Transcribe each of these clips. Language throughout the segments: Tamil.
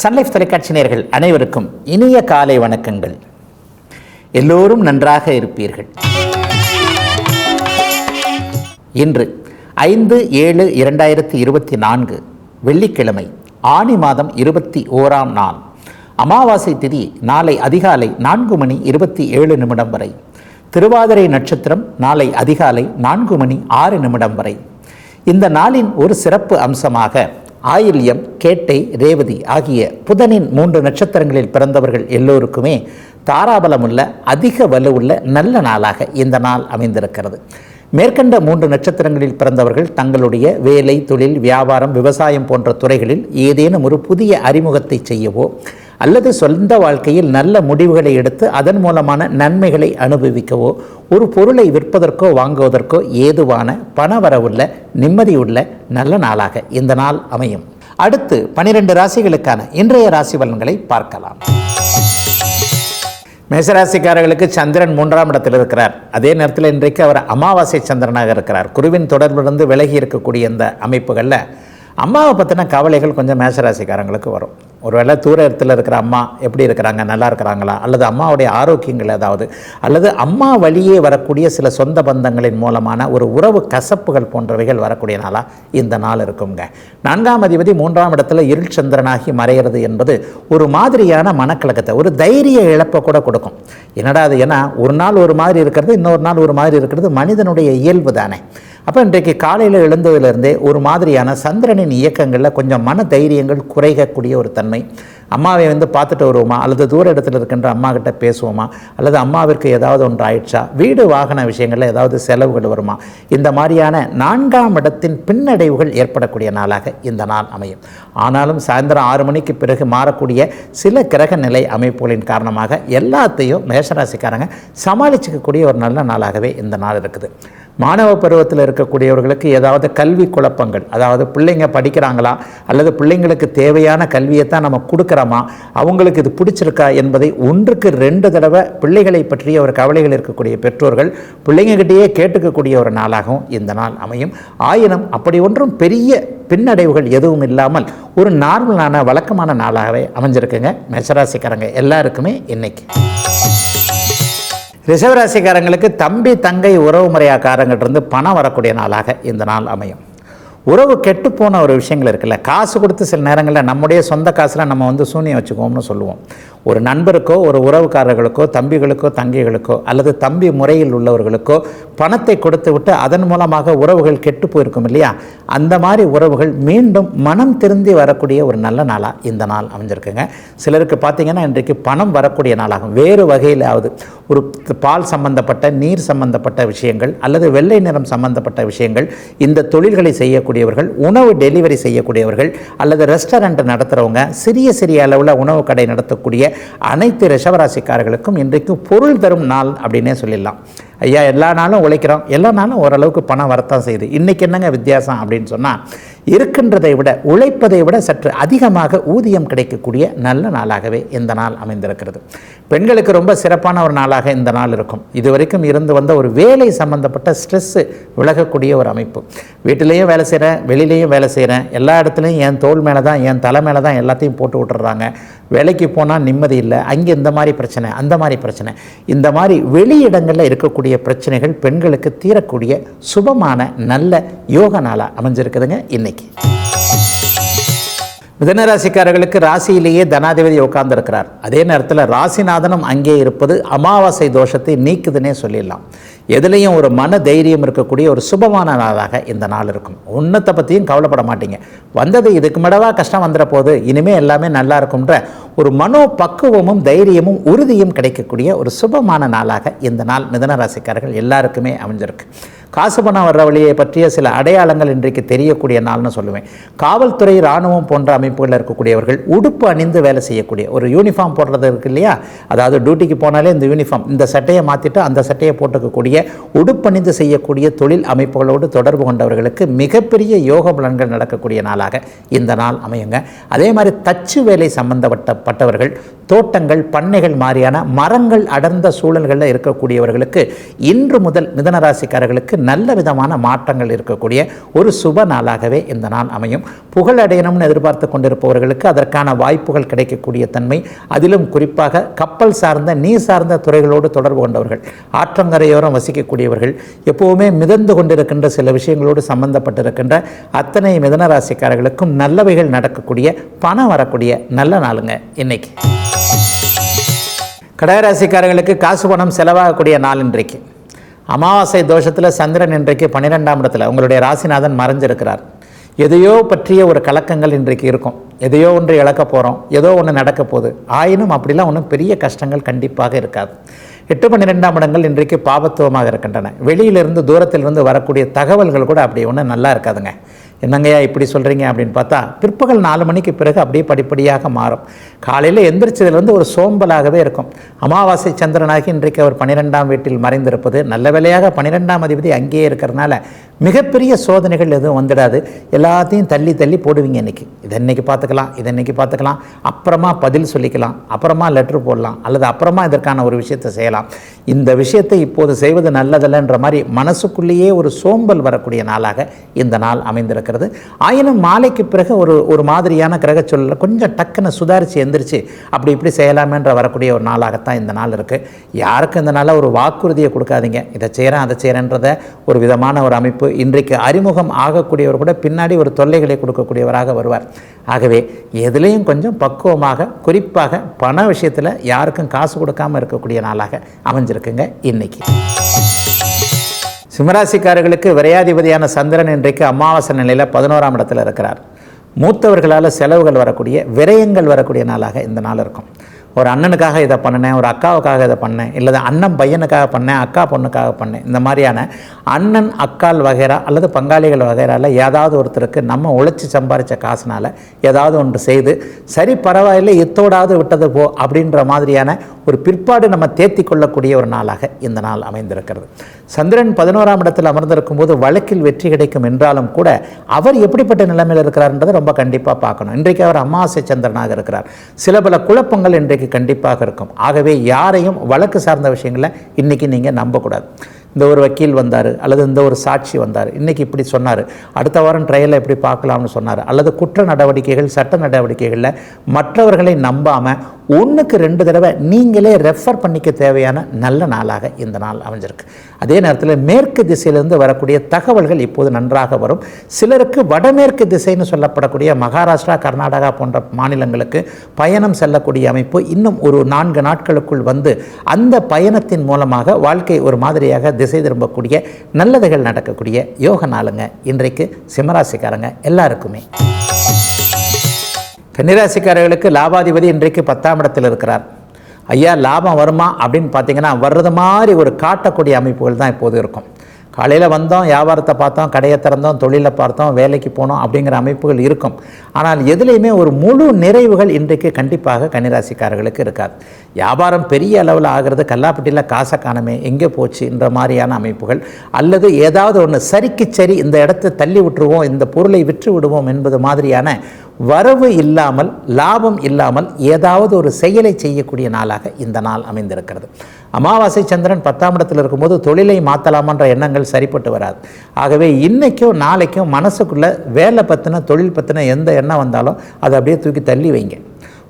சன்லைஃப் தொலைக்காட்சி நேர்கள் அனைவருக்கும் இனிய காலை வணக்கங்கள். எல்லோரும் நன்றாக இருப்பீர்கள். இன்று ஐந்து ஏழு இரண்டாயிரத்தி இருபத்தி நான்கு வெள்ளிக்கிழமை ஆனி மாதம் இருபத்தி ஓராம் நாள். அமாவாசை திதி நாளை அதிகாலை நான்கு மணி இருபத்தி ஏழு நிமிடம் வரை. திருவாதிரை நட்சத்திரம் நாளை அதிகாலை நான்கு மணி ஆறு நிமிடம் வரை. இந்த நாளின் ஒரு சிறப்பு அம்சமாக ஆயில்யம் கேட்டை ரேவதி ஆகிய புதனின் மூன்று நட்சத்திரங்களில் பிறந்தவர்கள் எல்லோருக்குமே தாராபலமுள்ள அதிக வலுவுள்ள நல்ல நாளாக இந்த நாள் அமைந்திருக்கிறது. மேற்கண்ட மூன்று நட்சத்திரங்களில் பிறந்தவர்கள் தங்களுடைய வேலை தொழில் வியாபாரம் விவசாயம் போன்ற துறைகளில் ஏதேனும் ஒரு புதிய அறிமுகத்தை செய்யவோ அல்லது சொந்த வாழ்க்கையில் நல்ல முடிவுகளை எடுத்து அதன் மூலமான நன்மைகளை அனுபவிக்கவோ ஒரு பொருளை விற்பதற்கோ வாங்குவதற்கோ ஏதுவான பணவரவுள்ள நிம்மதியுள்ள நல்ல நாளாக இந்த நாள் அமையும். அடுத்து பனிரெண்டு ராசிகளுக்கான இன்றைய ராசி பலன்களை பார்க்கலாம். மேசராசிக்காரர்களுக்கு சந்திரன் மூன்றாம் இடத்தில் இருக்கிறார். அதே நேரத்தில் இன்றைக்கு அவர் அமாவாசை சந்திரனாக இருக்கிறார். குருவின் தொடர்பிலிருந்து விலகி இருக்கக்கூடிய இந்த அமைப்புகளில் அம்மாவை பற்றின கவலைகள் கொஞ்சம் மேசராசிக்காரங்களுக்கு வரும். ஒருவேளை தூர இடத்துல இருக்கிற அம்மா எப்படி இருக்கிறாங்க நல்லா இருக்கிறாங்களா? அல்லது அம்மாவுடைய ஆரோக்கியங்கள் ஏதாவது? அல்லது அம்மா வழியே வரக்கூடிய சில சொந்த பந்தங்களின் மூலமான ஒரு உறவு கசப்புகள் போன்றவைகள் வரக்கூடிய நாளாக இந்த நாள் இருக்குங்க. நான்காம் அதிபதி மூன்றாம் இடத்துல இருள் சந்திரனாகி மறைகிறது என்பது ஒரு மாதிரியான மனக்கலக்கத்தை ஒரு தைரிய இழப்பை கூட கொடுக்கும். என்னடா அது? ஏன்னா ஒரு நாள் ஒரு மாதிரி இருக்கிறது இன்னொரு நாள் ஒரு மாதிரி இருக்கிறது மனிதனுடைய இயல்பு தானே. அப்போ இன்றைக்கு காலையில் எழுந்ததிலிருந்தே ஒரு மாதிரியான சந்திரனின் இயக்கங்களில் கொஞ்சம் மன தைரியங்கள் குறைகக்கூடிய ஒரு தன்மை. அம்மாவை வந்து பார்த்துட்டு வருவோமா? அல்லது தூர இடத்துல இருக்கின்ற அம்மா கிட்ட பேசுவோமா? அல்லது அம்மாவிற்கு ஏதாவது ஒன்று ஆயிடுச்சா? வீடு வாகன விஷயங்களில் ஏதாவது செலவுகள் வருமா? இந்த மாதிரியான நான்காம் இடத்தின் பின்னடைவுகள் ஏற்படக்கூடிய நாளாக இந்த நாள் அமையும். ஆனாலும் சாயந்தரம் ஆறு மணிக்கு பிறகு மாறக்கூடிய சில கிரக நிலை அமைப்புகளின் காரணமாக எல்லாத்தையும் மேஷராசிக்காரங்க சமாளிச்சுக்கக்கூடிய ஒரு நல்ல நாளாகவே இந்த நாள் இருக்குது. மாணவ பருவத்தில் இருக்கக்கூடியவர்களுக்கு ஏதாவது கல்வி குழப்பங்கள் அதாவது பிள்ளைங்க படிக்கிறாங்களா அல்லது பிள்ளைங்களுக்கு தேவையான கல்வியை தான் நம்ம கொடுக்குறோமா அவங்களுக்கு இது பிடிச்சிருக்கா என்பதை ஒன்றுக்கு ரெண்டு தடவை பிள்ளைகளை பற்றிய ஒரு கவலைகள் இருக்கக்கூடிய பெற்றோர்கள் பிள்ளைங்ககிட்டேயே கேட்டுக்கக்கூடிய ஒரு நாளாகவும் இந்த நாள் அமையும். ஆயினும் அப்படி ஒன்றும் பெரிய பின்னடைவுகள் எதுவும் இல்லாமல் ஒரு நார்மலான வழக்கமான நாளாகவே அமைஞ்சிருக்குங்க. மெசராசிக்காரங்க எல்லாருக்குமே இன்னைக்கு. ரிஷவராசிக்காரங்களுக்கு தம்பி தங்கை உறவு முறையாக்காரங்கிட்டிருந்து பணம் வரக்கூடிய நாளாக இந்த நாள் அமையும். உறவு கெட்டுப்போன ஒரு விஷயங்கள் இருக்குல்ல காசு கொடுத்து சில நேரங்களில் நம்முடைய சொந்த காசில் நம்ம வந்து சூனியம் வச்சுக்கோம்னு சொல்லுவோம். ஒரு நண்பருக்கோ ஒரு உறவுக்காரர்களுக்கோ தம்பிகளுக்கோ தங்கைகளுக்கோ அல்லது தம்பி முறையில் உள்ளவர்களுக்கோ பணத்தை கொடுத்து விட்டு அதன் மூலமாக உறவுகள் கெட்டு போயிருக்கும் இல்லையா? அந்த மாதிரி உறவுகள் மீண்டும் மனம் திருந்தி வரக்கூடிய ஒரு நல்ல நாளாக இந்த நாள் அமைஞ்சிருக்குங்க. சிலருக்கு பார்த்தீங்கன்னா இன்றைக்கு பணம் வரக்கூடிய நாளாகும். வேறு வகையிலாவது ஒரு பால் சம்பந்தப்பட்ட நீர் சம்பந்தப்பட்ட விஷயங்கள் அல்லது வெள்ளை நிறம் சம்பந்தப்பட்ட விஷயங்கள் இந்த தொழில்களை செய்யக்கூடியவர்கள் உணவு டெலிவரி செய்யக்கூடியவர்கள் அல்லது ரெஸ்டாரண்ட் நடத்துகிறவங்க சிறிய சிறிய அளவில் உணவு கடை நடத்தக்கூடிய அனைத்து ரிஷவராசிக்காரர்களுக்கும் இன்றைக்கு பொருள் தரும் நாள் அப்படின்னே சொல்லிடலாம். ஐயா எல்லா நாளும் உழைக்கிறோம். எல்லா நாளும் ஓரளவுக்கு பணம் வரத்தான் செய்யுது. இன்றைக்கி என்னங்க வித்தியாசம் அப்படின்னு சொன்னால் இருக்கின்றதை விட உழைப்பதை விட சற்று அதிகமாக ஊதியம் கிடைக்கக்கூடிய நல்ல நாளாகவே இந்த நாள் அமைந்திருக்கிறது. பெண்களுக்கு ரொம்ப சிறப்பான ஒரு நாளாக இந்த நாள் இருக்கும். இதுவரைக்கும் இருந்து வந்த ஒரு வேலை சம்பந்தப்பட்ட ஸ்ட்ரெஸ்ஸு விலகக்கூடிய ஒரு அமைப்பு. வீட்டிலையும் வேலை செய்கிறேன் வெளியிலையும் வேலை செய்கிறேன் எல்லா இடத்துலையும் என் தோல் மேலே தான் என் தலை மேலே தான் எல்லாத்தையும் போட்டு விட்டுறாங்க வேலைக்கு போனால் நிம்மதி இல்லை அங்கே இந்த மாதிரி பிரச்சனை அந்த மாதிரி பிரச்சனை. இந்த மாதிரி வெளியிடங்களில் இருக்கக்கூடிய பிரச்சனைகள் பெண்களுக்கு தீரக்கூடிய சுபமான நல்ல யோக நாளாக அமைஞ்சிருக்குதுங்க இன்னைக்கு. மிதனராசிக்காரர்களுக்கு ராசியிலேயே தனாதிபதி உட்கார்ந்துருக்கிறார். அதே நேரத்தில் ராசிநாதனும் அங்கே இருப்பது அமாவாசை தோஷத்தை நீக்குதுன்னே சொல்லிடலாம். எதுலேயும் ஒரு மன தைரியம் இருக்கக்கூடிய ஒரு சுபமான நாளாக இந்த நாள் இருக்கும். ஒன்றத்தை பற்றியும் கவலைப்பட மாட்டீங்க. வந்தது இதுக்கு மடவாக கஷ்டம் வந்துட போது இனிமேல் எல்லாமே நல்லா இருக்கும்ன்ற ஒரு மனோ பக்குவமும் தைரியமும் உறுதியும் கிடைக்கக்கூடிய ஒரு சுபமான நாளாக இந்த நாள் மிதனராசிக்காரர்கள் எல்லாருக்குமே அமைஞ்சிருக்கு. காசு பணம் வர்ற வழியை பற்றிய சில அடையாளங்கள் இன்றைக்கு தெரியக்கூடிய நாள்னு சொல்லுவேன். காவல்துறை இராணுவம் போன்ற அமைப்புகளில் இருக்கக்கூடியவர்கள் உடுப்பு அணிந்து வேலை செய்யக்கூடிய ஒரு யூனிஃபார்ம் போடுறது இருக்கு இல்லையா? அதாவது டியூட்டிக்கு போனாலே இந்த யூனிஃபார்ம் இந்த சட்டையை மாற்றிட்டு அந்த சட்டையை போட்டுக்கக்கூடிய உடுப்பணிந்து செய்யக்கூடிய தொழில் அமைப்புகளோடு தொடர்பு கொண்டவர்களுக்கு மிகப்பெரிய யோக பலன்கள் நடக்கக்கூடிய நாளாக இந்த நாள் அமையுங்க. அதே மாதிரி தச்சு வேலை சம்பந்தப்பட்ட பட்டவர்கள் தோட்டங்கள் பண்ணைகள் மாதிரியான மரங்கள் அடர்ந்த சூழல்களில் இருக்கக்கூடியவர்களுக்கு இன்று முதல் மிதனராசிக்காரர்களுக்கு நல்ல விதமான மாற்றங்கள் இருக்கக்கூடிய ஒரு சுப நாளாகவே இந்த நாள் அமையும். புகழடையணும்னு எதிர்பார்த்து கொண்டிருப்பவர்களுக்கு அதற்கான வாய்ப்புகள் கிடைக்கக்கூடிய தன்மை அதிலும் குறிப்பாக கப்பல் சார்ந்த நீர் சார்ந்த துறைகளோடு தொடர்பு கொண்டவர்கள் ஆற்றங்கரையோரம் வசிக்கக்கூடியவர்கள் எப்போவுமே மிதந்து கொண்டிருக்கின்ற சில விஷயங்களோடு சம்பந்தப்பட்டிருக்கின்ற அத்தனை மிதனராசிக்காரர்களுக்கும் நல்லவைகள் நடக்கக்கூடிய பணம் வரக்கூடிய நல்ல நாளுங்க இன்னைக்கு. கடகராசிக்காரர்களுக்கு காசு பணம் செலவாகக்கூடிய நாள் இன்றைக்கு. அமாவாசை தோஷத்தில் சந்திரன் இன்றைக்கு பன்னிரெண்டாம் இடத்துல. உங்களுடைய ராசிநாதன் மறைஞ்சிருக்கிறார். எதையோ பற்றிய ஒரு கலக்கங்கள் இன்றைக்கு இருக்கும். எதையோ ஒன்று இழக்க போகிறோம் ஏதோ ஒன்று நடக்க போகுது. ஆயினும் அப்படிலாம் ஒன்றும் பெரிய கஷ்டங்கள் கண்டிப்பாக இருக்காது. எட்டு பன்னிரெண்டாம் இடங்கள் இன்றைக்கு பாபத்துவமாக இருக்கின்றன. வெளியிலிருந்து தூரத்திலிருந்து வரக்கூடிய தகவல்கள் கூட அப்படி ஒன்றும் நல்லா இருக்காதுங்க. என்னங்கய்யா இப்படி சொல்கிறீங்க அப்படின்னு பார்த்தா பிற்பகல் நாலு மணிக்கு பிறகு அப்படியே படிப்படியாக மாறும். காலையில் எந்திரிச்சதுலேருந்து ஒரு சோம்பலாகவே இருக்கும். அமாவாசை சந்திரனாகி இன்றைக்கு அவர் பன்னிரெண்டாம் வீட்டில் மறைந்திருப்பது நல்ல வேலையாக பன்னிரெண்டாம் அதிபதி அங்கேயே இருக்கிறனால மிகப்பெரிய சோதனைகள் எதுவும் வந்துடாது. எல்லாத்தையும் தள்ளி தள்ளி போடுவீங்க இன்னைக்கு. இதை இன்னைக்கு பார்த்துக்கலாம் இதை இன்றைக்கி பார்த்துக்கலாம். அப்புறமா பதில் சொல்லிக்கலாம் அப்புறமா லெட்ரு போடலாம் அல்லது அப்புறமா இதற்கான ஒரு விஷயத்தை செய்யலாம். இந்த விஷயத்தை இப்போது செய்வது நல்லதல்லன்ற மாதிரி மனசுக்குள்ளேயே ஒரு சோம்பல் வரக்கூடிய நாளாக இந்த நாள் அமைந்திருக்கு நடக்கிறது ஆயினும் மாலைக்கு பிறகு ஒரு ஒரு மாதிரியான கிரக சூழலில் கொஞ்சம் டக்குன்னு சுதாரித்து எந்திரிச்சு அப்படி இப்படி செய்யலாமேன்ற வரக்கூடிய ஒரு நாளாகத்தான் இந்த நாள் இருக்குது யாருக்கும் இந்த நாளில் ஒரு வாக்குறுதியை கொடுக்காதீங்க. இதை செய்கிறேன் அதை செய்கிறேன்றத ஒரு விதமான ஒரு அமைப்பு இன்றைக்கு அறிமுகம் ஆகக்கூடியவர் கூட பின்னாடி ஒரு தொல்லைகளை கொடுக்கக்கூடியவராக வருவார். ஆகவே எதுலேயும் கொஞ்சம் பக்குவமாக குறிப்பாக பண விஷயத்தில் யாருக்கும் காசு கொடுக்காம இருக்கக்கூடிய நாளாக அமைஞ்சிருக்குங்க இன்னைக்கு. சிம்மராசிக்காரர்களுக்கு விரையாதிபதியான சந்திரன் இன்றைக்கு அமாவாசை நிலையில் பதினோராம் இடத்தில் இருக்கிறார். மூத்தவர்களால் செலவுகள் வரக்கூடிய விரயங்கள் வரக்கூடிய நாளாக இந்த நாள் இருக்கும். ஒரு அண்ணனுக்காக இதை பண்ணினேன் ஒரு அக்காவுக்காக இதை பண்ணேன் இல்லை அண்ணன் பையனுக்காக பண்ணேன் அக்கா பொண்ணுக்காக பண்ணேன் இந்த மாதிரியான அண்ணன் அக்கால் வகைரா அல்லது பங்காளிகள் வகைரால ஏதாவது ஒருத்தருக்கு நம்ம உழைச்சி சம்பாரித்த காசுனால் ஏதாவது ஒன்று செய்து சரி பரவாயில்லை எத்தோடாவது விட்டது போ அப்படின்ற மாதிரியான ஒரு பிற்பாடு நம்ம தேத்தி கொள்ளக்கூடிய ஒரு நாளாக இந்த நாள் அமைந்திருக்கிறது. சந்திரன் பதினோராம் இடத்தில் அமர்ந்திருக்கும் போது வழக்கில் வெற்றி கிடைக்கும் என்றாலும் கூட அவர் எப்படிப்பட்ட நிலைமையில் இருக்கிறார்ன்றதை ரொம்ப கண்டிப்பாக பார்க்கணும். இன்றைக்கு அவர் அமாவாசை சந்திரனாக இருக்கிறார். சில பல குழப்பங்கள் இன்றைக்கு கண்டிப்பாக இருக்கும். ஆகவே யாரையும் வழக்கு சார்ந்த விஷயங்களை இன்றைக்கி நீங்கள் நம்பக்கூடாது. இந்த ஒரு வக்கீல் வந்தார் அல்லது இந்த ஒரு சாட்சி வந்தார் இன்றைக்கி இப்படி சொன்னார் அடுத்த வாரம் ட்ரையலில் எப்படி பார்க்கலாம்னு சொன்னார் அல்லது குற்ற நடவடிக்கைகள் சட்ட நடவடிக்கைகளில் மற்றவர்களை நம்பாமல் ஒன்றுக்கு ரெண்டு தடவை நீங்களே ரெஃபர் பண்ணிக்க தேவையான நல்ல நாளாக இந்த நாள் அமைஞ்சிருக்கு. அதே நேரத்தில் மேற்கு திசையிலிருந்து வரக்கூடிய தகவல்கள் இப்போது நன்றாக வரும். சிலருக்கு வடமேற்கு திசைன்னு சொல்லப்படக்கூடிய மகாராஷ்டிரா கர்நாடகா போன்ற மாநிலங்களுக்கு பயணம் செல்லக்கூடிய அமைப்பு இன்னும் ஒரு நான்கு நாட்களுக்குள் வந்து அந்த பயணத்தின் மூலமாக வாழ்க்கை ஒரு மாதிரியாக திசை திரும்பக்கூடிய நல்லதுகள் நடக்கக்கூடிய யோக நாளுங்க. இன்றைக்கு சிம்மராசிக்காரங்க எல்லாருக்குமே. கன்னிராசிக்காரர்களுக்கு லாபாதிபதி இன்றைக்கு பத்தாம் இடத்தில் இருக்கிறார். ஐயா லாபம் வருமா அப்படின்னு பார்த்தீங்கன்னா வர்றது மாதிரி ஒரு காட்டக்கூடிய அமைப்புகள் தான் இப்போது இருக்கும். காலையில் வந்தோம் வியாபாரத்தை பார்த்தோம் கடையை திறந்தோம் தொழிலை பார்த்தோம் வேலைக்கு போனோம் அப்படிங்கிற அமைப்புகள் இருக்கும். ஆனால் எதுலேயுமே ஒரு முழு நிறைவுகள் இன்றைக்கு கண்டிப்பாக கன்னிராசிக்காரர்களுக்கு இருக்காது. வியாபாரம் பெரிய அளவில் ஆகிறது கல்லாப்பட்டியில் காசை காணமே எங்கே போச்சுன்ற மாதிரியான அமைப்புகள். அல்லது ஏதாவது ஒன்று சரிக்கு சரி இந்த இடத்தை தள்ளி விட்டுருவோம் இந்த பொருளை விற்று விடுவோம் என்பது மாதிரியான வரவு இல்லாமல் லாபம் இல்லாமல் ஏதாவது ஒரு செயலை செய்யக்கூடிய நாளாக இந்த நாள் அமைந்திருக்கிறது. அமாவாசை சந்திரன் பத்தாம் இடத்தில் இருக்கும்போது தொழிலை மாற்றலாமன்ற எண்ணங்கள் சரிப்பட்டு வராது. ஆகவே இன்றைக்கும் நாளைக்கும் மனசுக்குள்ளே வேலை பற்றின தொழில் பற்றின எந்த எண்ணம் வந்தாலும் அதை அப்படியே தூக்கி தள்ளி வைங்க.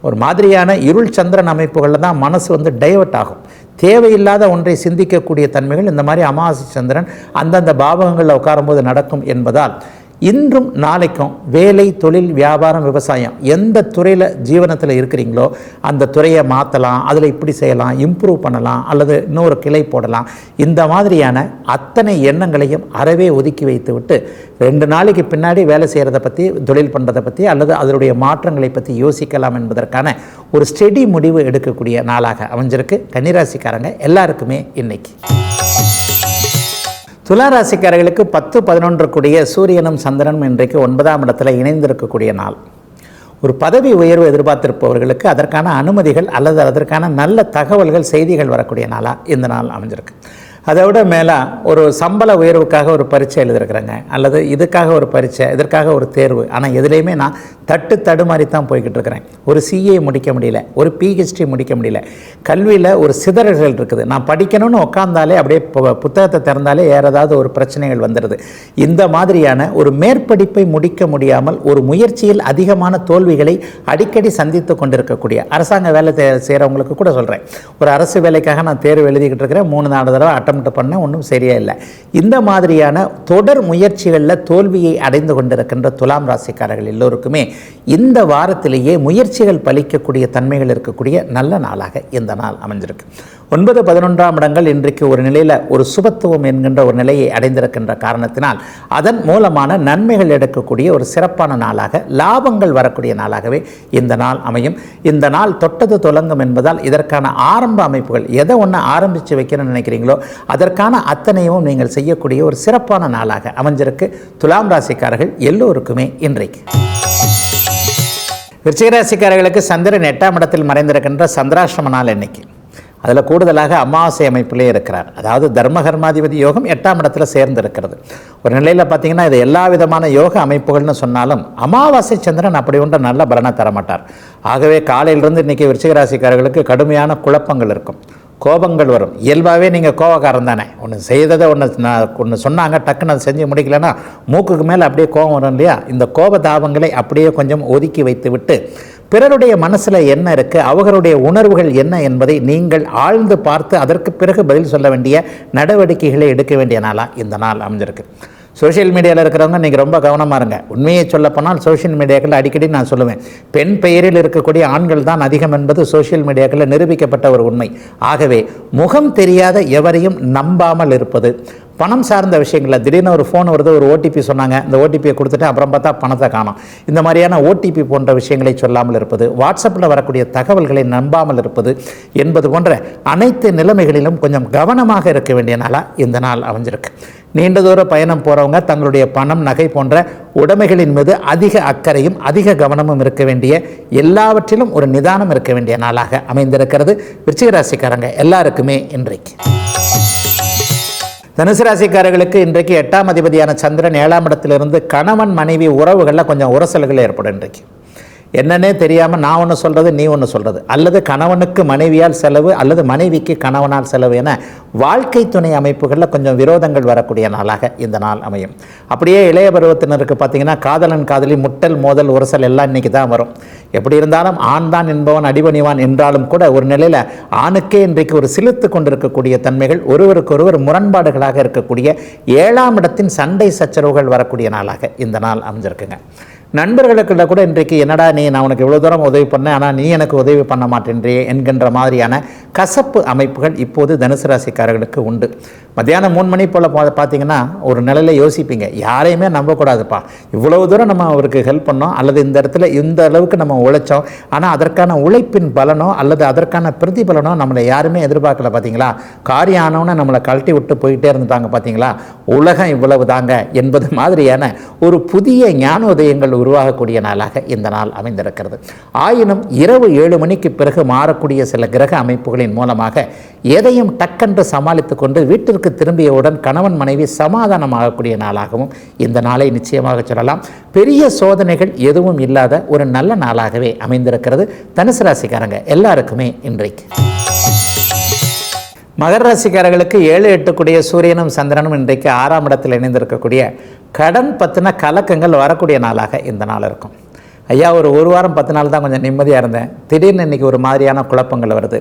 ஒரு மாதிரியான இருள் சந்திரன் அமைப்புகளில் தான் மனசு வந்து டைவர்ட் ஆகும். தேவையில்லாத ஒன்றை சிந்திக்கக்கூடிய தன்மைகள் இந்த மாதிரி அமாவாசை சந்திரன் அந்தந்த பாவகங்களில் உட்காரும்போது நடக்கும் என்பதால் இன்றும் நாளைக்கும் வேலை தொழில் வியாபாரம் விவசாயம் எந்த துறையில் ஜீவனத்தில் இருக்கிறீங்களோ அந்த துறையை மாற்றலாம் அதில் இப்படி செய்யலாம் இம்ப்ரூவ் பண்ணலாம் அல்லது இன்னொரு கிளை போடலாம். இந்த மாதிரியான அத்தனை எண்ணங்களையும் அறவே ஒதுக்கி வைத்து விட்டு ரெண்டு நாளைக்கு பின்னாடி வேலை செய்கிறத பற்றி தொழில் பண்ணுறதை பற்றி அல்லது அதனுடைய மாற்றங்களை பற்றி யோசிக்கலாம் என்பதற்கான ஒரு ஸ்டெடி முடிவு எடுக்கக்கூடிய நாளாக அமைஞ்சிருக்கு. கன்னிராசிக்காரங்க எல்லாருக்குமே இன்னைக்கு. துளாராசிக்காரர்களுக்கு பத்து பதினொன்று கூடிய சூரியனும் சந்திரனும் இன்றைக்கு ஒன்பதாம் இடத்துல இணைந்திருக்கக்கூடிய நாள். ஒரு பதவி உயர்வு எதிர்பார்த்திருப்பவர்களுக்கு அதற்கான அனுமதிகள் அல்லது அதற்கான நல்ல தகவல்கள் செய்திகள் வரக்கூடிய நாளாக இந்த நாள் அமைஞ்சிருக்கு. அதை விட மேலே ஒரு சம்பள உயர்வுக்காக ஒரு பரீட்சை எழுதியிருக்கிறேங்க. அல்லது இதுக்காக ஒரு பரீட்சை இதற்காக ஒரு தேர்வு. ஆனால் எதுலேயுமே நான் தட்டு தடுமாறி தான் போய்கிட்டு இருக்கிறேன் ஒரு சிஏ முடிக்க முடியல ஒரு பிஹெச்டி முடிக்க முடியல. கல்வியில் ஒரு சிதறல்கள் இருக்குது. நான் படிக்கணும்னு உட்காந்தாலே அப்படியே பு- புத்தகத்தை திறந்தாலே வேறு ஏதாவது ஒரு பிரச்சனைகள் வந்துடுது. இந்த மாதிரியான ஒரு மேற்படிப்பை முடிக்க முடியாமல் ஒரு முயற்சியில் அதிகமான தோல்விகளை அடிக்கடி சந்தித்து கொண்டிருக்கக்கூடிய அரசாங்க வேலை செய்கிறவங்களுக்கு கூட சொல்கிறேன் ஒரு அரசு வேலைக்காக நான் தேர்வு எழுதிக்கிட்டு இருக்கிறேன் மூணு நாலு தடவை அட்டம் பண்ண ஒன்றும் சரியா இல்லை. இந்த மாதிரியான தொடர் முயற்சிகளில் தோல்வியை அடைந்து கொண்டிருக்கின்ற துலாம் ராசிக்காரர்கள் எல்லோருக்குமே இந்த வாரத்திலேயே முயற்சிகள் பலிக்கக்கூடிய தன்மைகள் இருக்கக்கூடிய நல்ல நாளாக இந்த நாள் அமைஞ்சிருக்கு. ஒன்பது பதினொன்றாம் இடங்கள் இன்றைக்கு ஒரு நிலையில் ஒரு சுபத்துவம் என்கின்ற ஒரு நிலையை அடைந்திருக்கின்ற காரணத்தினால் அதன் மூலமான நன்மைகள் எடுக்கக்கூடிய ஒரு சிறப்பான நாளாக லாபங்கள் வரக்கூடிய நாளாகவே இந்த நாள் அமையும். இந்த நாள் தொட்டது தொடங்கும் என்பதால் இதற்கான ஆரம்ப அமைப்புகள் எதை ஒன்று ஆரம்பித்து வைக்கணும்னு நினைக்கிறீங்களோ அதற்கான அத்தனையும் நீங்கள் செய்யக்கூடிய ஒரு சிறப்பான நாளாக அமைஞ்சிருக்கு. துலாம் ராசிக்காரர்கள் எல்லோருக்குமே இன்றைக்கு. விருச்சிகராசிக்காரர்களுக்கு சந்திரன் எட்டாம் இடத்தில் மறைந்திருக்கின்ற சந்திராசிரம நாள் இன்னைக்கு அதில் கூடுதலாக அமாவாசை அமைப்பிலே இருக்கிறார். அதாவது தர்மகர்மாதிபதி யோகம் எட்டாம் இடத்துல சேர்ந்து இருக்கிறது ஒரு நிலையில் பார்த்தீங்கன்னா இது எல்லா விதமான யோக அமைப்புகள்னு சொன்னாலும் அமாவாசை சந்திரன் அப்படி ஒன்று நல்ல பலனை தரமாட்டார். ஆகவே காலையிலிருந்து இன்றைக்கி விருச்சிகராசிக்காரர்களுக்கு கடுமையான குழப்பங்கள் இருக்கும். கோபங்கள் வரும். இயல்பாகவே நீங்கள் கோபக்காரன் தானே. ஒன்று செய்ததை ஒன்று நான் ஒன்று சொன்னாங்க டக்குன்னு அதை செஞ்சு முடிக்கலன்னா மூக்குக்கு மேலே அப்படியே கோபம் வரும் இல்லையா? இந்த கோப தாபங்களை அப்படியே கொஞ்சம் ஒதுக்கி வைத்து விட்டு பிறருடைய மனசில் என்ன இருக்குது அவர்களுடைய உணர்வுகள் என்ன என்பதை நீங்கள் ஆழ்ந்து பார்த்து அதற்கு பிறகு பதில் சொல்ல வேண்டிய நடவடிக்கைகளை எடுக்க வேண்டிய நாளாக இந்த நாள் அமைஞ்சிருக்கு. சோஷியல் மீடியாவில் இருக்கிறவங்க நீங்கள் ரொம்ப கவனமாக இருங்க. உண்மையை சொல்லப்போனால் சோஷியல் மீடியாக்கள் அடிக்கடி நான் சொல்லுவேன். பெண் பெயரில் இருக்கக்கூடிய ஆண்கள் தான் அதிகம் என்பது சோஷியல் மீடியாக்களில் நிரூபிக்கப்பட்ட ஒரு உண்மை. ஆகவே முகம் தெரியாத எவரையும் நம்பாமல் இருப்பது பணம் சார்ந்த விஷயங்களில் திடீர்னு ஒரு ஃபோன் வருது ஒரு ஓடிபி சொன்னாங்க. இந்த ஓடிபியை கொடுத்துட்டு அப்புறம் பார்த்தா பணத்தை காணோம். இந்த மாதிரியான ஓடிபி போன்ற விஷயங்களை சொல்லாமல் இருப்பது வாட்ஸ்அப்பில் வரக்கூடிய தகவல்களை நம்பாமல் இருப்பது என்பது போன்ற அனைத்து நிலைமைகளிலும் கொஞ்சம் கவனமாக இருக்க வேண்டிய நாளாக இந்த நாள் அமைஞ்சிருக்கு. நீண்ட தூர பயணம் போகிறவங்க தங்களுடைய பணம் நகை போன்ற உடைமைகளின் மீது அதிக அக்கறையும் அதிக கவனமும் இருக்க வேண்டிய எல்லாவற்றிலும் ஒரு நிதானம் இருக்க வேண்டிய நாளாக அமைந்திருக்கிறது. விருச்சிகராசிக்காரங்க எல்லாருக்குமே இன்றைக்கு. தனுசு ராசிக்காரர்களுக்கு இன்றைக்கு எட்டாம் அதிபதியான சந்திரன் ஏழாம் இடத்திலிருந்து கணவன் மனைவி உறவுகளில் கொஞ்சம் உரசல்கள் ஏற்படும் இன்றைக்கு. என்னன்னே தெரியாமல் நான் ஒன்று சொல்கிறது நீ ஒன்று சொல்கிறது அல்லது கணவனுக்கு மனைவியால் செலவு அல்லது மனைவிக்கு கணவனால் செலவு என வாழ்க்கை துணை அமைப்புகளில் கொஞ்சம் விரோதங்கள் வரக்கூடிய நாளாக இந்த நாள் அமையும். அப்படியே இளைய பருவத்தினருக்கு பார்த்தீங்கன்னா காதலன் காதலி முட்டல் மோதல் உரசல் எல்லாம் இன்றைக்கி தான் வரும். எப்படி இருந்தாலும் ஆண் தான் என்பவன் அடிபணிவான் என்றாலும் கூட ஒரு நிலையில் ஆணுக்கே இன்றைக்கு ஒரு சிலித்து கொண்டிருக்கக்கூடிய தன்மைகள் ஒருவருக்கொருவர் முரண்பாடுகளாக இருக்கக்கூடிய ஏழாம் இடத்தின் சண்டை சச்சரவுகள் வரக்கூடிய நாளாக இந்த நாள் அமைஞ்சிருக்குங்க. நண்பர்களுக்குள்ள கூட இன்றைக்கு என்னடா நீ நான் உனக்கு இவ்வளோ தூரம் உதவி பண்ணேன் ஆனால் நீ எனக்கு உதவி பண்ண மாட்டேன்றே என்கின்ற மாதிரியான கசப்பு அமைப்புகள் இப்போது தனுசு ராசிக்காரர்களுக்கு உண்டு. மத்தியானம் மூணு மணி போல் பா பார்த்தீங்கன்னா ஒரு நிலையில் யோசிப்பீங்க யாரையுமே நம்பக்கூடாதுப்பா. இவ்வளவு தூரம் நம்ம அவருக்கு ஹெல்ப் பண்ணோம் அல்லது இந்த இடத்துல இந்த அளவுக்கு நம்ம உழைச்சோம் ஆனால் அதற்கான உழைப்பின் பலனோ அல்லது அதற்கான பிரதிபலனோ நம்மளை யாருமே எதிர்பார்க்கல பார்த்தீங்களா காரியம் நம்மளை கழட்டி விட்டு போயிட்டே இருந்தாங்க பார்த்தீங்களா உலகம் இவ்வளவு தாங்க என்பது மாதிரியான ஒரு புதிய ஞானோதயங்கள் உருவாகக்கூடிய நாளாக இந்த நாள் அமைந்திருக்கிறது. ஆயினும் இரவு ஏழு மணிக்கு பிறகு மாறக்கூடிய சில கிரக அமைப்புகளின் மூலமாக எதையும் டக்கென்று சமாளித்து கொண்டு வீட்டிற்கு திரும்பியவுடன் கணவன் மனைவி சமாதானமாகக்கூடிய நாளாகவும் இந்த நாளை நிச்சயமாக சொல்லலாம். பெரிய சோதனைகள் எதுவும் இல்லாத ஒரு நல்ல நாளாகவே அமைந்திருக்கிறது. தனுசு ராசிக்காரங்க எல்லாருக்குமே இன்றைக்கு. மகர ராசிக்காரர்களுக்கு ஏழு எட்டுக்குடிய சூரியனும் சந்திரனும் இன்றைக்கு ஆறாம் இடத்தில் இணைந்திருக்கக்கூடிய கடன் பற்றின கலக்கங்கள் வரக்கூடிய நாளாக இந்த நாள் இருக்கும். ஐயா ஒரு ஒரு வாரம் பத்து நாள் தான் கொஞ்சம் நிம்மதியாக இருந்தேன். திடீர்னு இன்றைக்கி ஒரு மாதிரியான குழப்பங்கள் வருது.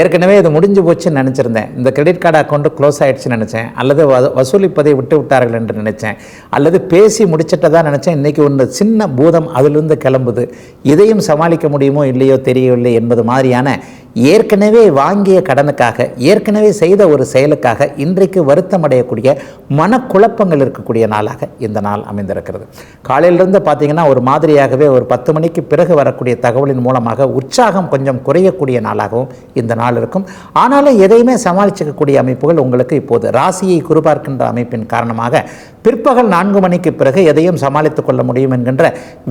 ஏற்கனவே இது முடிஞ்சு போச்சுன்னு நினச்சிருந்தேன். இந்த கிரெடிட் கார்டு அக்கௌண்ட்டு க்ளோஸ் ஆகிடுச்சுன்னு நினச்சேன். அல்லது வ வசூலிப்பதை விட்டு விட்டார்கள் என்று நினச்சேன். அல்லது பேசி முடிச்சிட்டதான் நினச்சேன். இன்றைக்கி ஒன்று சின்ன பூதம் அதிலிருந்து கிளம்புது. இதையும் சமாளிக்க முடியுமோ இல்லையோ தெரியவில்லை என்பது மாதிரியான ஏற்கனவே வாங்கிய கடனுக்காக ஏற்கனவே செய்த ஒரு செயலுக்காக இன்றைக்கு வருத்தம் அடையக்கூடிய மனக்குழப்பங்கள் இருக்கக்கூடிய நாளாக இந்த நாள் அமைந்திருக்கிறது. காலையிலிருந்து பார்த்தீங்கன்னா ஒரு மாதிரியாகவே ஒரு பத்து மணிக்கு பிறகு வரக்கூடிய தகவலின் மூலமாக உற்சாகம் கொஞ்சம் குறையக்கூடிய நாளாகவும் இந்த நாள் இருக்கும். ஆனாலும் எதையுமே சமாளிச்சிக்கக்கூடிய அமைப்புகள் உங்களுக்கு இப்போது ராசியை குறிபார்க்கின்ற அமைப்பின் காரணமாக பிற்பகல் நான்கு மணிக்கு பிறகு எதையும் சமாளித்துக் கொள்ள முடியும் என்கின்ற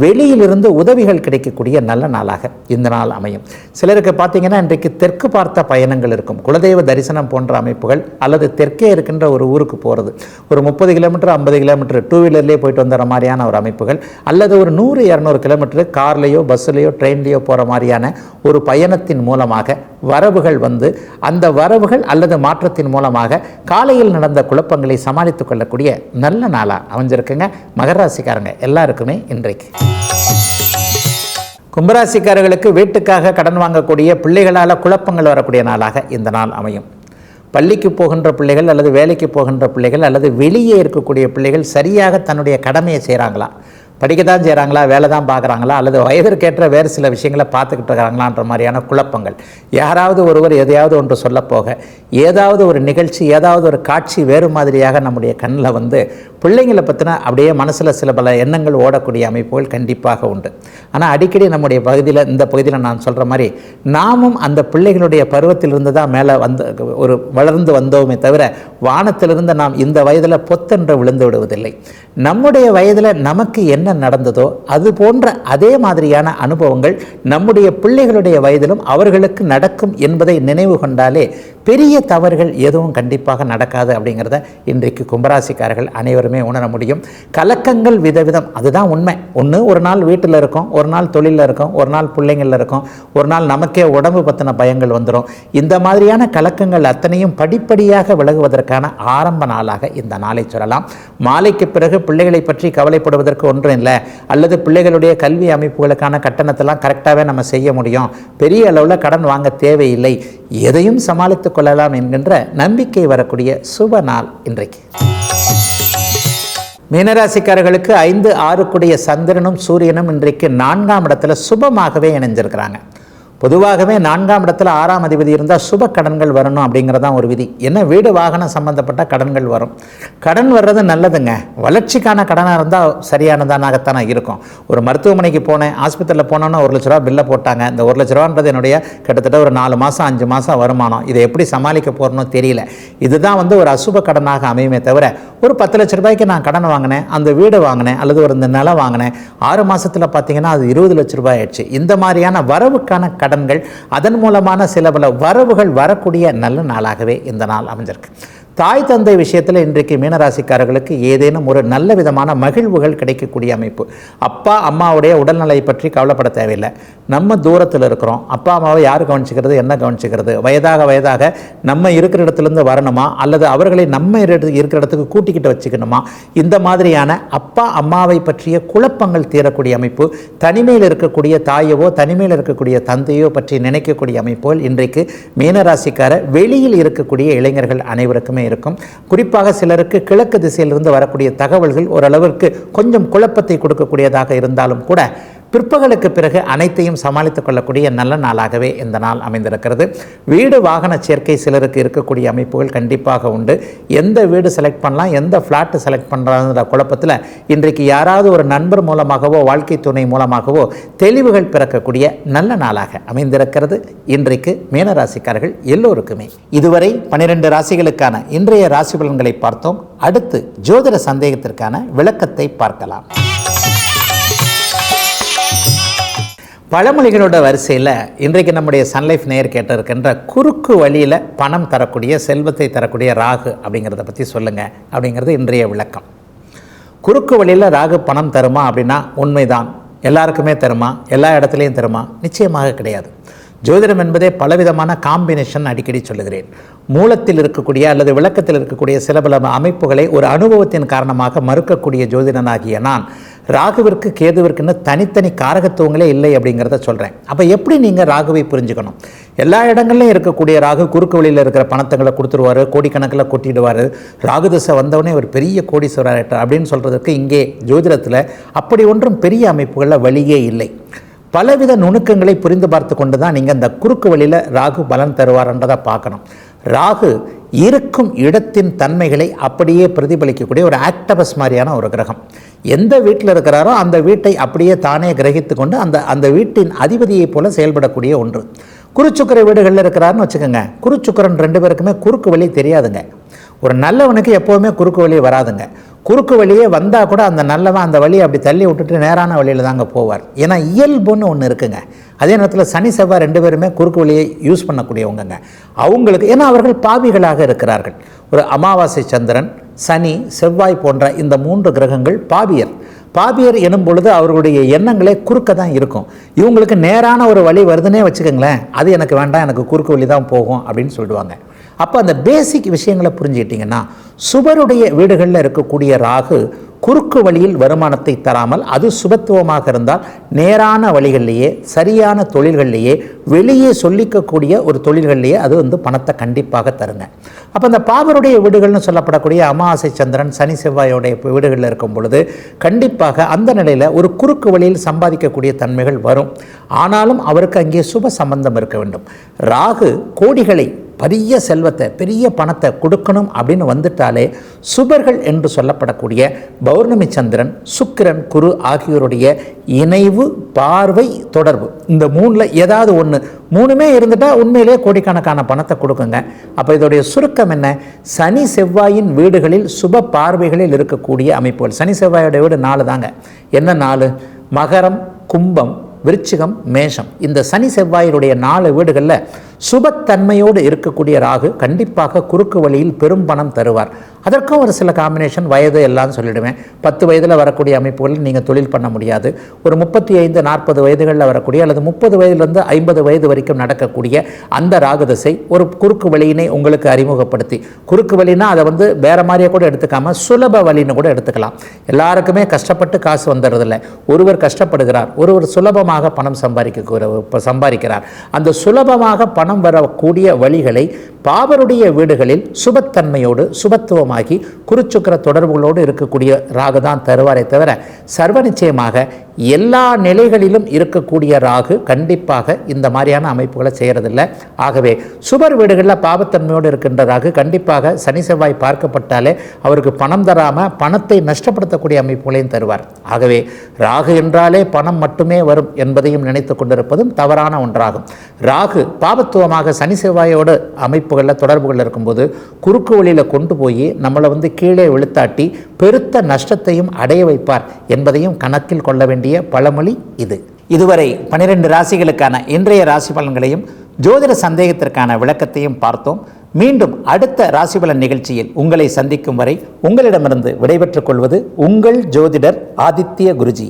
வெளியிலிருந்து உதவிகள் கிடைக்கக்கூடிய நல்ல நாளாக இந்த நாள் அமையும். சிலருக்கு பார்த்தீங்கன்னா இன்றைக்கு தெற்கு பார்த்த பயணங்கள் இருக்கும். குலதெய்வ தரிசனம் போன்ற அமைப்புகள் அல்லது தெற்கே இருக்கின்ற ஒரு ஊருக்கு போகிறது ஒரு முப்பது கிலோமீட்டர் ஐம்பது கிலோமீட்டர் டூ வீலர்லேயே போயிட்டு வந்துற மாதிரியான ஒரு அமைப்புகள். அல்லது ஒரு நூறு இரநூறு கிலோமீட்டர் கார்லேயோ பஸ்ஸுலேயோ ட்ரெயின்லேயோ போகிற மாதிரியான ஒரு பயணத்தின் மூலமாக வரவுகள் வந்து அந்த வரவுகள் அல்லது மாற்றத்தின் மூலமாக காலையில் நடந்த குழப்பங்களை சமாளித்துக் கொள்ளக்கூடிய நல்ல நாளாக அமைஞ்சிருக்குங்க. மகராசிக்காரங்க எல்லாருக்குமே இன்றைக்கு. கும்பராசிக்காரர்களுக்கு வீட்டுக்காக கடன் வாங்கக்கூடிய பிள்ளைகளால் குழப்பங்கள் வரக்கூடிய நாளாக இந்த நாள் அமையும். பள்ளிக்கு போகின்ற பிள்ளைகள் அல்லது வேலைக்கு போகின்ற பிள்ளைகள் அல்லது வெளியே இருக்கக்கூடிய பிள்ளைகள் சரியாக தன்னுடைய கடமையை செய்கிறாங்களா படிக்க தான் செய்கிறாங்களா வேலை தான் பார்க்குறாங்களா அல்லது வயதிற்கேற்ற வேறு சில விஷயங்களை பார்த்துக்கிட்டு இருக்கிறாங்களான்ற மாதிரியான குழப்பங்கள். யாராவது ஒருவர் எதையாவது ஒன்று சொல்லப்போக ஏதாவது ஒரு நிகழ்ச்சி ஏதாவது ஒரு காட்சி வேறு மாதிரியாக நம்முடைய கண்ணில் வந்து பிள்ளைங்களை பற்றின அப்படியே மனசில் சில பல எண்ணங்கள் ஓடக்கூடிய அமைப்புகள் கண்டிப்பாக உண்டு. ஆனால் அடிக்கடி நம்முடைய பகுதியில் இந்த பகுதியில் நான் சொல்கிற மாதிரி நாமும் அந்த பிள்ளைகளுடைய பருவத்திலிருந்து தான் மேலே வந்து ஒரு வளர்ந்து வந்தோமே தவிர வானத்திலிருந்து நாம் இந்த வயதில் பொத்தென்று விழுந்து விடுவதில்லை. நம்முடைய வயதில் நமக்கு என்ன நடந்ததோ அது போன்ற அதே மாதிரியான அனுபவங்கள் நம்முடைய பிள்ளைகளுடைய வயதிலும் அவர்களுக்கு நடக்கும் என்பதை நினைவு கொண்டாலே பெரிய தவறுகள் எதுவும் கண்டிப்பாக நடக்காது அப்படிங்கிறத இன்றைக்கு கும்பராசிக்காரர்கள் அனைவரும் உணர முடியும். கலக்கங்கள் விதவிதம் அதுதான் உண்மை. ஒன்று ஒரு நாள் வீட்டில் இருக்கோம் ஒரு நாள் தொழிலில் இருக்கும் ஒரு நாள் பிள்ளைங்களில் இருக்கோம் ஒரு நாள் நமக்கே உடம்பு பற்றின பயங்கள் வந்துடும் இந்த மாதிரியான கலக்கங்கள் அத்தனையும் படிப்படியாக விலகுவதற்கான ஆரம்ப நாளாக இந்த நாளை சொல்லலாம். மாலைக்கு பிறகு பிள்ளைகளை பற்றி கவலைப்படுவதற்கு ஒன்றும் இல்லை. அல்லது பிள்ளைகளுடைய கல்வி அமைப்புகளுக்கான கட்டணத்தெல்லாம் கரெக்டாகவே நம்ம செய்ய முடியும். பெரிய அளவில் கடன் வாங்க தேவையில்லை. எதையும் சமாளித்துக் கொள்ளலாம் என்கின்ற நம்பிக்கை வரக்கூடிய சுப நாள் இன்றைக்கு. மீனராசிக்காரர்களுக்கு ஐந்து ஆறுக்குடைய சந்திரனும் சூரியனும் இன்றைக்கு நான்காம் இடத்துல சுபமாகவே இணைஞ்சிருக்கிறாங்க. பொதுவாகவே நான்காம் இடத்துல ஆறாம் அதிபதி இருந்தால் சுப கடன்கள் வரணும் அப்படிங்கிறதான் ஒரு விதி. என்ன? வீடு வாகனம் சம்பந்தப்பட்ட கடன்கள் வரும். கடன் வர்றது நல்லதுங்க. வளர்ச்சிக்கான கடனாக இருந்தால் சரியானதானாகத்தானே இருக்கும். ஒரு மருத்துவமனைக்கு போனேன் ஆஸ்பத்திரியில் போனோன்னா ஒரு லட்ச ரூபா பில்லை போட்டாங்க. இந்த ஒரு லட்ச ரூபான்றது என்னுடைய கிட்டத்தட்ட ஒரு நாலு மாதம் அஞ்சு மாதம் வருமானம். இதை எப்படி சமாளிக்க போகிறனோ தெரியல. இதுதான் வந்து ஒரு அசுப கடனாக அமையுமே தவிர ஒரு பத்து லட்ச ரூபாய்க்கு நான் கடன் வாங்கினேன் அந்த வீடு வாங்கினேன் அல்லது ஒரு இந்த நிலம் வாங்கினேன். ஆறு மாதத்தில் பார்த்தீங்கன்னா அது இருபது லட்ச ரூபாய் ஆயிடுச்சு. இந்த மாதிரியான வரவுக்கான கடன் கடன்கள் அதன் மூலமான சில பல வரவுகள் வரக்கூடிய நல்ல நாளாகவே இந்த நாள் அமைஞ்சிருக்கு. தாய் தந்தை விஷயத்தில் இன்றைக்கு மீனராசிக்காரர்களுக்கு ஏதேனும் ஒரு நல்ல விதமான மகிழ்வுகள் கிடைக்கக்கூடிய அமைப்பு. அப்பா அம்மாவுடைய உடல்நிலை பற்றி கவலைப்பட தேவையில்லை. நம்ம தூரத்தில் இருக்கிறோம். அப்பா அம்மாவை யார் கவனிச்சுக்கிறது என்ன கவனிச்சுக்கிறது? வயதாக வயதாக நம்ம இருக்கிற இடத்துலேருந்து வரணுமா? அல்லது அவர்களை நம்ம இருக்கிற இடத்துக்கு கூட்டிக்கிட்டு வச்சுக்கணுமா? இந்த மாதிரியான அப்பா அம்மாவை பற்றிய குழப்பங்கள் தீரக்கூடிய அமைப்பு தனிமையில் இருக்கக்கூடிய தாயவோ தனிமையில் இருக்கக்கூடிய தந்தையோ பற்றி நினைக்கக்கூடிய அமைப்புகள் இன்றைக்கு மீனராசிக்கார வெளியில் இருக்கக்கூடிய இளைஞர்கள் அனைவருக்குமே இருக்கும். குறிப்பாக சிலருக்கு கிழக்கு திசையிலிருந்து வரக்கூடிய தகவல்கள் ஓரளவிற்கு கொஞ்சம் குழப்பத்தை கொடுக்கக்கூடியதாக இருந்தாலும் கூட பிற்பகலுக்கு பிறகு அனைத்தையும் சமாளித்துக் கொள்ளக்கூடிய நல்ல நாளாகவே இந்த நாள் அமைந்திருக்கிறது. வீடு வாகன சேர்க்கை சிலருக்கு இருக்கக்கூடிய அமைப்புகள் கண்டிப்பாக உண்டு. எந்த வீடு செலக்ட் பண்ணலாம் எந்த ஃப்ளாட்டு செலக்ட் பண்ணுறாங்கிற குழப்பத்தில் இன்றைக்கு யாராவது ஒரு நண்பர் மூலமாகவோ வாழ்க்கை துணை மூலமாகவோ தெளிவுகள் பிறக்கக்கூடிய நல்ல நாளாக அமைந்திருக்கிறது. இன்றைக்கு மீனராசிக்காரர்கள் எல்லோருக்குமே. இதுவரை பனிரெண்டு ராசிகளுக்கான இன்றைய ராசி பலன்களை பார்த்தோம். அடுத்து ஜோதிட சந்தேகத்திற்கான விளக்கத்தை பார்க்கலாம். பழமொழிகளோட வரிசையில் இன்றைக்கு நம்முடைய சன்லைஃப் நேர் கேட்டிருக்கின்ற குறுக்கு வழியில் பணம் தரக்கூடிய செல்வத்தை தரக்கூடிய ராகு அப்படிங்கிறத பற்றி சொல்லுங்கள் அப்படிங்கிறது இன்றைய விளக்கம். குறுக்கு வழியில் ராகு பணம் தருமா அப்படின்னா உண்மைதான். எல்லாருக்குமே தருமா? எல்லா இடத்துலையும் தருமா? நிச்சயமாக கிடையாது. ஜோதிடம் என்பதே பலவிதமான காம்பினேஷன் அடிக்கடி சொல்லுகிறேன். மூலத்தில் இருக்கக்கூடிய அல்லது விளக்கத்தில் இருக்கக்கூடிய சில பல அமைப்புகளை ஒரு அனுபவத்தின் காரணமாக மறுக்கக்கூடிய ஜோதிடனாகிய நான் ராகுவிற்கு கேதுவிற்குன்னு தனித்தனி காரகத்துவங்களே இல்லை அப்படிங்கிறத சொல்கிறேன் அப்போ எப்படி நீங்கள் ராகுவை புரிஞ்சுக்கணும்? எல்லா இடங்கள்லையும் இருக்கக்கூடிய ராகு குறுக்கு வழியில் இருக்கிற பணத்தங்களை கொடுத்துருவாரு கோடிக்கணக்கில் கொட்டிடுவார். ராகு தசை வந்தவொடனே ஒரு பெரிய கோடீஸ்வரர் ஆயிட்டார் அப்படின்னு சொல்கிறதுக்கு இங்கே ஜோதிடத்தில் அப்படி ஒன்றும் பெரிய அமைப்புகளில் வழியே இல்லை. பலவித நுணுக்கங்களை புரிந்து பார்த்து கொண்டு தான் நீங்கள் அந்த குறுக்கு வழியில் ராகு பலன் தருவார்ன்றதை பார்க்கணும். ராகு இருக்கும் இடத்தின் தன்மைகளை அப்படியே பிரதிபலிக்கக்கூடிய ஒரு ஆக்டபஸ் மாதிரியான ஒரு கிரகம். எந்த வீட்டில் இருக்கிறாரோ அந்த வீட்டை அப்படியே தானே கிரகித்து கொண்டு அந்த அந்த வீட்டின் அதிபதியைப் போல செயல்படக்கூடிய ஒன்று. குருச்சுக்கரை வீடுகளில் இருக்கிறாருன்னு வச்சுக்கோங்க. குருச்சுக்கரன் ரெண்டு பேருக்குமே குறுக்கு வழி தெரியாதுங்க. ஒரு நல்லவனுக்கு எப்போவுமே குறுக்கு வழி வராதுங்க. குறுக்கு வழியே வந்தால் கூட அந்த நல்லவன் அந்த வழியை அப்படி தள்ளி விட்டுட்டு நேரான வழியில் தாங்க போவார். ஏன்னா இயல்புன்னு ஒன்று இருக்குங்க. அதே நேரத்தில் சனி செவ்வாய் ரெண்டு பேருமே குறுக்கு வழியை யூஸ் பண்ணக்கூடியவங்கங்க. அவங்களுக்கு ஏன்னா அவர்கள் பாவிகளாக இருக்கிறார்கள். ஒரு அமாவாசை சந்திரன் சனி செவ்வாய் போன்ற இந்த மூன்று கிரகங்கள் பாவியர். பாபியர் எனும் பொழுது அவர்களுடைய எண்ணங்களே குறுக்க தான் இருக்கும். இவங்களுக்கு நேரான ஒரு வழி வருதுன்னே வச்சுக்கோங்களேன். அது எனக்கு வேண்டாம் எனக்கு குறுக்கு வழி தான் போகும் அப்படின்னு சொல்லிடுவாங்க அப்போ அந்த பேசிக் விஷயங்களை புரிஞ்சுக்கிட்டிங்கன்னா சுபருடைய வீடுகளில் இருக்கக்கூடிய ராகு குறுக்கு வழியில் வருமானத்தை தராமல் அது சுபத்துவமாக இருந்தால் நேரான வழிகளிலேயே சரியான தொழில்கள்லேயே வெளியே சொல்லிக்கக்கூடிய ஒரு தொழில்கள்லேயே அது வந்து பணத்தை கண்டிப்பாக தருங்க. அப்போ அந்த பாவருடைய வீடுகள்னு சொல்லப்படக்கூடிய அமாவாசை சந்திரன் சனி செவ்வாயோடைய வீடுகளில் இருக்கும் பொழுது கண்டிப்பாக அந்த நிலையில் ஒரு குறுக்கு வழியில் சம்பாதிக்கக்கூடிய தன்மைகள் வரும். ஆனாலும் அவருக்கு அங்கே சுப சம்பந்தம் இருக்க வேண்டும். ராகு கோடிகளை பெரிய செல்வத்தை பெரிய பணத்தை கொடுக்கணும் அப்படின்னு வந்துட்டாலே சுபர்கள் என்று சொல்லப்படக்கூடிய பௌர்ணமி சந்திரன் சுக்கிரன் குரு ஆகியோருடைய இணைவு பார்வை தொடர்பு. இந்த மூணில் ஏதாவது ஒன்று மூணுமே இருந்துட்டால் உண்மையிலே கோடிக்கணக்கான பணத்தை கொடுக்குங்க. அப்போ இதோடைய சுருக்கம் என்ன? சனி செவ்வாயின் வீடுகளில் சுப பார்வைகளில் இருக்கக்கூடிய அமைப்புகள். சனி செவ்வாயோட வீடு நாலு தாங்க. என்ன நாலு? மகரம் கும்பம் விருச்சிகம் மேஷம். இந்த சனி செவ்வாயினுடைய நாலு வீடுகளில் சுபத்தன்மையோடு இருக்கக்கூடிய ராகு கண்டிப்பாக குறுக்கு வழியில் பெரும் பணம் தருவார். அதற்கும் ஒரு சில காம்பினேஷன் வயது எல்லாம் சொல்லிடுவேன். பத்து வயதில் வரக்கூடிய அமைப்புகளில் நீங்கள் தொழில் பண்ண முடியாது. ஒரு முப்பத்தி ஐந்து நாற்பது வயதுகளில் வரக்கூடிய அல்லது முப்பது வயதிலிருந்து ஐம்பது வயது வரைக்கும் நடக்கக்கூடிய அந்த ராகு திசை ஒரு குறுக்கு வழியினை உங்களுக்கு அறிமுகப்படுத்தி. குறுக்கு வழினா அதை வந்து வேறு மாதிரியே கூட எடுத்துக்காமல் சுலப வழின்னு கூட எடுத்துக்கலாம். எல்லாருக்குமே கஷ்டப்பட்டு காசு வந்துடுறதில்ல. ஒருவர் கஷ்டப்படுகிறார். ஒருவர் சுலபமாக பணம் சம்பாதிக்க சம்பாதிக்கிறார். அந்த சுலபமாக பணம் வரக்கூடிய வழிகளை பாபருடைய வீடுகளில் சுபத்தன்மையோடு சுபத்துவமாகி குருச்சுக்கர தொடர்புகளோடு இருக்கக்கூடிய ராகு தான் தருவாரே தவிர சர்வ நிச்சயமாக எல்லா நிலைகளிலும் இருக்கக்கூடிய ராகு கண்டிப்பாக இந்த மாதிரியான அமைப்புகளை செய்கிறதில்ல ஆகவே சுபர் வீடுகளில் பாபத்தன்மையோடு இருக்கின்ற ராகு கண்டிப்பாக சனி செவ்வாய் பார்க்கப்பட்டாலே அவருக்கு பணம் தராமல் பணத்தை நஷ்டப்படுத்தக்கூடிய அமைப்புகளையும் தருவார். ஆகவே ராகு என்றாலே பணம் மட்டுமே வரும் என்பதையும் நினைத்து கொண்டிருப்பதும் தவறான ஒன்றாகும். ராகு பாபத்துவமாக சனி செவ்வாயோடு அமைப்புகளில் தொடர்புகளில் இருக்கும்போது குறுக்கு வழியில் கொண்டு போய் நம்மளை வந்து கீழே விழுத்தாட்டி பெருத்த நஷ்டத்தையும் அடைய வைப்பார் என்பதையும் கணக்கில் கொள்ள வேண்டிய பழமொழி இது. இதுவரை பனிரெண்டு ராசிகளுக்கான இன்றைய ராசி பலன்களையும் ஜோதிட சந்தேகத்திற்கான விளக்கத்தையும் பார்த்தோம். மீண்டும் அடுத்த ராசிபலன் நிகழ்ச்சியில் உங்களை சந்திக்கும் வரை உங்களிடமிருந்து விடைபெற்றுக் கொள்வது உங்கள் ஜோதிடர் ஆதித்ய குருஜி.